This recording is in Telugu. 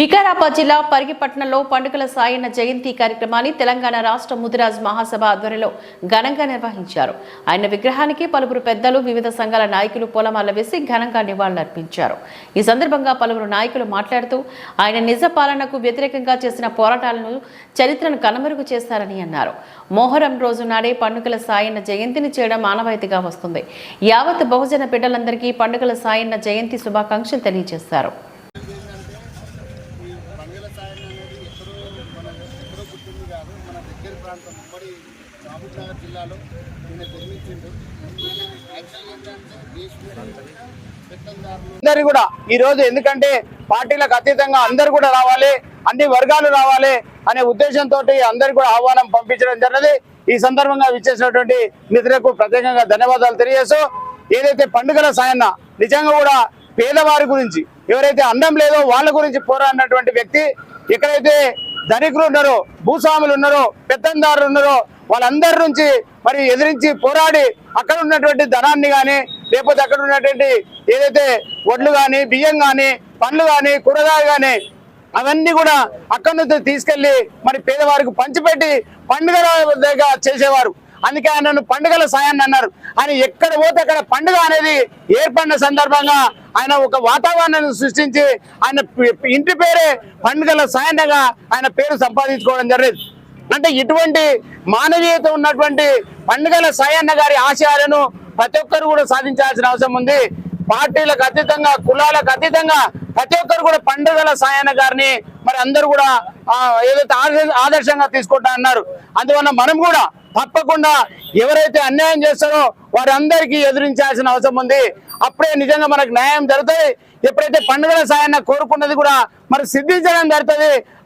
వికారాబాద్ జిల్లా పరిగిపట్నంలో పండుగల సాయన్న జయంతి కార్యక్రమాన్ని తెలంగాణ రాష్ట్ర ముదిరాజ్ మహాసభ ఆధ్వర్యంలో ఘనంగా నిర్వహించారు. ఆయన విగ్రహానికి పలువురు పెద్దలు వివిధ సంఘాల నాయకులు పూలమాల వేసి ఘనంగా నివాళులర్పించారు. ఈ సందర్భంగా పలువురు నాయకులు మాట్లాడుతూ ఆయన నిజ పాలనకు వ్యతిరేకంగా చేసిన పోరాటాలను చరిత్రను కనుమరుగు చేశారని అన్నారు. మోహరం రోజు నాడే పండుగల సాయన్న జయంతిని చేయడం ఆనవాయితీగా వస్తుంది. యావత్ బహుజన బిడ్డలందరికీ పండుగల సాయన్న జయంతి శుభాకాంక్షలు తెలియజేశారు ఈ సాయం అనేది ఎక్కడో మన ఎక్కడో పుట్టింది కాదు. మన దగ్గర ప్రాంతం ఉమ్మడి మహబూబ్నగర్ జిల్లాలో ఈయన నిర్మించిండు అందరు కూడా ఈ రోజు ఎందుకంటే పార్టీలకు అతీతంగా అందరు కూడా రావాలి అన్ని వర్గాలు రావాలి అనే ఉద్దేశంతో అందరు కూడా ఆహ్వానం పంపించడం జరిగింది. ఈ సందర్భంగా విచ్చేసినటువంటి మిత్రులకు ప్రత్యేకంగా ధన్యవాదాలు తెలియజేస్తూ ఏదైతే పండుగల సాయన్న నిజంగా కూడా పేదవారి గురించి ఎవరైతే అందం లేదో వాళ్ళ గురించి పోరాడినటువంటి వ్యక్తి ఎక్కడైతే ధనికులు ఉన్నారో భూస్వాములు ఉన్నారో పెత్తందారులు ఉన్నారో వాళ్ళందరి నుంచి మరి ఎదిరించి పోరాడి అక్కడ ఉన్నటువంటి ధనాన్ని కానీ లేకపోతే అక్కడ ఉన్నటువంటి ఏదైతే వడ్లు కానీ బియ్యం కానీ పండ్లు కానీ కూరగాయలు కానీ అవన్నీ కూడా అక్కడి నుంచి తీసుకెళ్ళి మరి పేదవారికి పంచిపెట్టి పండుగ చేసేవారు. అందుకే ఆయనను పండుగల సాయాన్ని అన్నారు. ఆయన ఎక్కడ పోతే అక్కడ పండుగ అనేది ఏర్పడిన సందర్భంగా ఆయన ఒక వాతావరణాన్ని సృష్టించి ఆయన ఇంటి పేరే పండుగల సాయంగా ఆయన పేరు సంపాదించుకోవడం జరిగింది. అంటే ఇటువంటి మానవీయత ఉన్నటువంటి పండుగల సాయన్న గారి ఆశయాలను ప్రతి ఒక్కరు కూడా సాధించాల్సిన అవసరం ఉంది. పార్టీలకు అతీతంగా కులాలకు అతీతంగా ప్రతి ఒక్కరు కూడా పండుగల సాయన్న గారిని మరి అందరూ కూడా ఏదైతే ఆదర్శ- ఆదర్శంగా తీసుకుంటా అన్నారు. అందువల్ల మనం కూడా తప్పకుండా ఎవరైతే అన్యాయం చేస్తారో వారందరికీ ఎదిరించాల్సిన అవసరం ఉంది. అప్పుడే నిజంగా మనకు న్యాయం జరుగుతుంది ఎప్పుడైతే పండుగల సాయాన్ని కోరుకున్నది కూడా మరి సిద్ధించడం జరుగుతుంది.